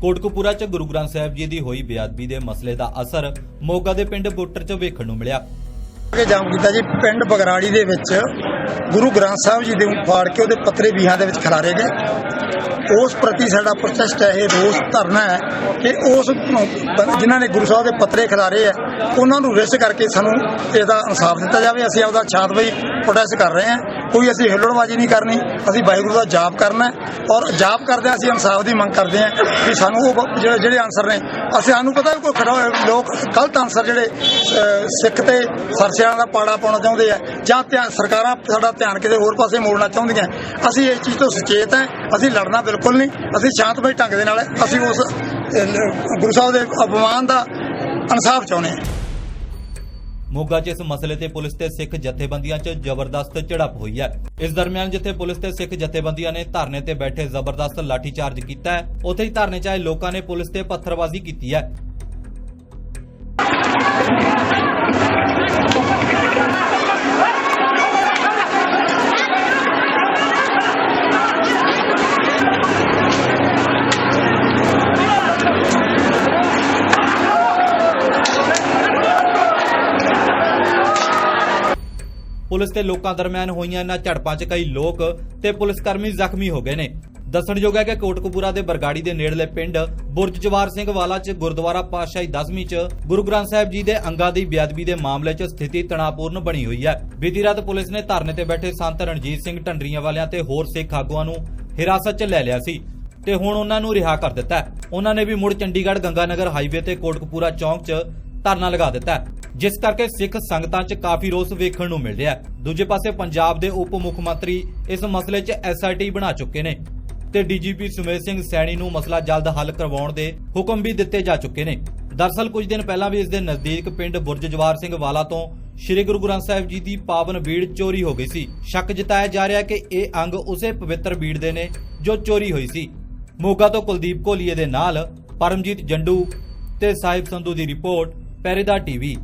ਕੋਟਕਪੂਰਾ 'ਚ ਗੁਰੂ ਗ੍ਰੰਥ ਸਾਹਿਬ ਜੀ ਦੀ ਹੋਈ ਬੇਅਦਬੀ ਦੇ ਮਸਲੇ ਦਾ ਅਸਰ ਮੋਗਾ ਦੇ ਪਿੰਡ ਬੁੱਟਰ 'ਚ ਵੇਖਣ ਨੂੰ ਮਿਲਿਆ। ਕੇ ਜਾਮ ਕੀਤਾ ਜੀ, ਪਿੰਡ ਬਗਰਾੜੀ ਦੇ ਵਿੱਚ ਗੁਰੂ ਗ੍ਰੰਥ ਸਾਹਿਬ ਜੀ ਦੇ ਫਾੜ ਕੇ ਉਹਦੇ ਪੱਤਰੇ ਵੀਹਾਂ ਦੇ ਵਿੱਚ ਖਿਲਾਰੇ ਗਏ। ਉਸ ਪ੍ਰਤੀ ਸਾਡਾ ਪ੍ਰੋਟੈਸਟ ਹੈ ਇਹ ਰੋਸ ਧਰਨਾ ਹੈ ਕਿ ਉਸ ਜਿਨ੍ਹਾਂ ਨੇ ਗੁਰੂ ਸਾਹਿਬ ਦੇ ਪੱਤਰੇ ਖਿਲਾਰੇ ਆ ਉਹਨਾਂ ਨੂੰ ਰਿਸ ਕਰਕੇ ਸਾਨੂੰ ਇਹਦਾ ਇਨਸਾਫ ਦਿੱਤਾ ਜਾਵੇ। ਅਸੀਂ ਆਪਦਾ ਸ਼ਾਂਤਮਈ ਪ੍ਰੋਟੈਸਟ ਕਰ ਰਹੇ ਹਾਂ। ਕੋਈ ਅਸੀਂ ਹਿੱਲੜਬਾਜ਼ੀ ਨਹੀਂ ਕਰਨੀ, ਅਸੀਂ ਵਾਹਿਗੁਰੂ ਦਾ ਜਾਪ ਕਰਨਾ ਔਰ ਜਾਪ ਕਰਦੇ ਅਸੀਂ ਇਨਸਾਫ ਦੀ ਮੰਗ ਕਰਦੇ ਹਾਂ ਕਿ ਸਾਨੂੰ ਉਹ ਜਿਹੜੇ ਜਿਹੜੇ ਆਨਸਰ ਨੇ। ਅਸੀਂ ਸਾਨੂੰ ਪਤਾ ਵੀ ਕੋਈ ਖੜਾ ਲੋਕ ਗਲਤ ਆਨਸਰ ਜਿਹੜੇ ਸਿੱਖ ਤੇ ਸਰਸਿਆਂ ਦਾ ਪਾੜਾ ਪਾਉਣਾ ਚਾਹੁੰਦੇ ਆ ਜਾਂ ਧਿਆਨ ਸਰਕਾਰਾਂ ਸਾਡਾ ਧਿਆਨ ਕਿਤੇ ਹੋਰ ਪਾਸੇ ਮੋੜਨਾ ਚਾਹੁੰਦੀਆਂ। ਅਸੀਂ ਇਸ ਚੀਜ਼ ਤੋਂ ਸੁਚੇਤ ਹਾਂ, ਅਸੀਂ ਲੜਨਾ ਬਿਲਕੁਲ ਨਹੀਂ, ਅਸੀਂ ਸ਼ਾਂਤਮਈ ਢੰਗ ਦੇ ਨਾਲ ਅਸੀਂ ਉਸ ਗੁਰੂ ਸਾਹਿਬ ਦੇ ਅਪਮਾਨ ਦਾ ਇਨਸਾਫ ਚਾਹੁੰਦੇ ਹਾਂ। ਮੋਗਾ 'ਚ ਇਸ ਮਸਲੇ ਤੇ ਪੁਲਿਸ ਤੇ ਸਿੱਖ ਜਥੇਬੰਦੀਆਂ 'ਚ ਜ਼ਬਰਦਸਤ ਝੜਪ ਹੋਈ ਹੈ। ਇਸ ਦਰਮਿਆਨ ਜਿੱਥੇ ਪੁਲਿਸ ਤੇ ਸਿੱਖ ਜਥੇਬੰਦੀਆਂ ਨੇ ਧਰਨੇ ਤੇ ਬੈਠੇ ਜ਼ਬਰਦਸਤ ਲਾਠੀਚਾਰਜ ਕੀਤਾ ਹੈ, ਉੱਥੇ ਹੀ ਧਰਨੇ 'ਚ ਆਏ ਲੋਕਾਂ ਨੇ ਪੁਲਿਸ ਤੇ ਪੱਥਰਬਾਜ਼ੀ ਕੀਤੀ ਹੈ। ਪੁਲਿਸ ਤੇ ਲੋਕਾਂ ਦਰਮਿਆਨ ਹੋਈਆਂ ਇਹਨਾਂ ਝੜਪਾਂ 'ਚ ਕਈ ਲੋਕ ਤੇ ਪੁਲਿਸ ਕਰਮੀ ਜ਼ਖਮੀ ਹੋ ਗਏ ਨੇ। ਦੱਸਣਯੋਗ ਹੈ ਕਿ ਕੋਟਕਪੂਰਾ ਦੇ ਬਰਗਾੜੀ ਦੇ ਨੇੜਲੇ ਪਿੰਡ ਬੁਰਜ ਜਵਾਰ ਸਿੰਘ ਵਾਲਾ 'ਚ ਗੁਰਦੁਆਰਾ ਪਾਤਸ਼ਾਹੀ 10ਵੀਂ 'ਚ ਗੁਰੂ ਗ੍ਰੰਥ ਸਾਹਿਬ ਜੀ ਦੇ ਅੰਗਾਂ ਦੀ ਬੇਅਦਬੀ ਦੇ ਮਾਮਲੇ 'ਚ ਸਥਿਤੀ ਤਣਾਅਪੂਰਨ ਬਣੀ ਹੋਈ ਹੈ। ਬੀਤੀ ਰਾਤ ਪੁਲਿਸ ਨੇ ਧਰਨੇ ਤੇ ਬੈਠੇ ਸੰਤ ਰਣਜੀਤ ਸਿੰਘ ਢੰਡਰੀਆਂ ਵਾਲਿਆਂ ਤੇ ਹੋਰ ਸਿੱਖ ਆਗੂਆਂ ਨੂੰ ਹਿਰਾਸਤ 'ਚ ਲੈ ਲਿਆ ਸੀ ਤੇ ਹੁਣ ਉਹਨਾਂ ਨੂੰ ਰਿਹਾ ਕਰ ਦਿੱਤਾ ਹੈ। ਉਹਨਾਂ ਨੇ ਵੀ ਮੁੜ ਚੰਡੀਗੜ੍ਹ ਗੰਗਾਨਗਰ ਹਾਈਵੇ ਤੇ ਕੋਟਕਪੂਰਾ ਚੌਂਕ 'ਚ ਧਰਨਾ ਲਗਾ ਦਿੱਤਾ ਜਿਸ ਕਰਕੇ ਸਿੱਖ ਸੰਗਤਾਂ 'ਚ ਕਾਫੀ ਰੋਸ ਵੇਖਣ ਨੂੰ ਮਿਲ ਰਿਹਾ ਹੈ। ਦੂਜੇ ਪਾਸੇ ਪੰਜਾਬ ਦੇ ਉਪ ਮੁੱਖ ਮੰਤਰੀ ਇਸ ਮਸਲੇ 'ਚ ਐਸਆਈਟੀ ਬਣਾ ਚੁੱਕੇ ਨੇ ਤੇ ਡੀਜੀਪੀ ਸੁਮੇਧ ਸਿੰਘ ਸੈਣੀ ਨੂੰ ਮਸਲਾ ਜਲਦ ਹੱਲ ਕਰਵਾਉਣ ਦੇ ਹੁਕਮ ਵੀ ਦਿੱਤੇ ਜਾ ਚੁੱਕੇ ਨੇ। ਦਰਸਲ ਕੁਝ ਦਿਨ ਪਹਿਲਾਂ ਵੀ ਇਸ ਦੇ ਨਜ਼ਦੀਕ ਪਿੰਡ ਬੁਰਜ ਜਵਾਰ ਸਿੰਘ ਵਾਲਾ ਤੋਂ ਸ੍ਰੀ ਗੁਰੂ ਗ੍ਰੰਥ ਸਾਹਿਬ ਜੀ ਦੀ ਪਾਵਨ ਬੀੜ ਚੋਰੀ ਹੋ ਗਈ ਸੀ। ਸ਼ੱਕ ਜਤਾਇਆ ਜਾ ਰਿਹਾ ਕਿ ਇਹ ਅੰਗ ਉਸੇ ਪਵਿੱਤਰ ਬੀੜ ਦੇ ਨੇ ਜੋ ਚੋਰੀ ਹੋਈ ਸੀ। ਮੋਗਾ ਤੋਂ ਕੁਲਦੀਪ ਕੋਲੀਏ ਦੇ ਨਾਲ ਪਰਮਜੀਤ ਜੰਡੂ ਤੇ ਸਾਹਿਬ ਸੰਧੂ ਦੀ ਰਿਪੋਰਟ ਪਹਿਰੇਦਾਰ ਟੀਵੀ।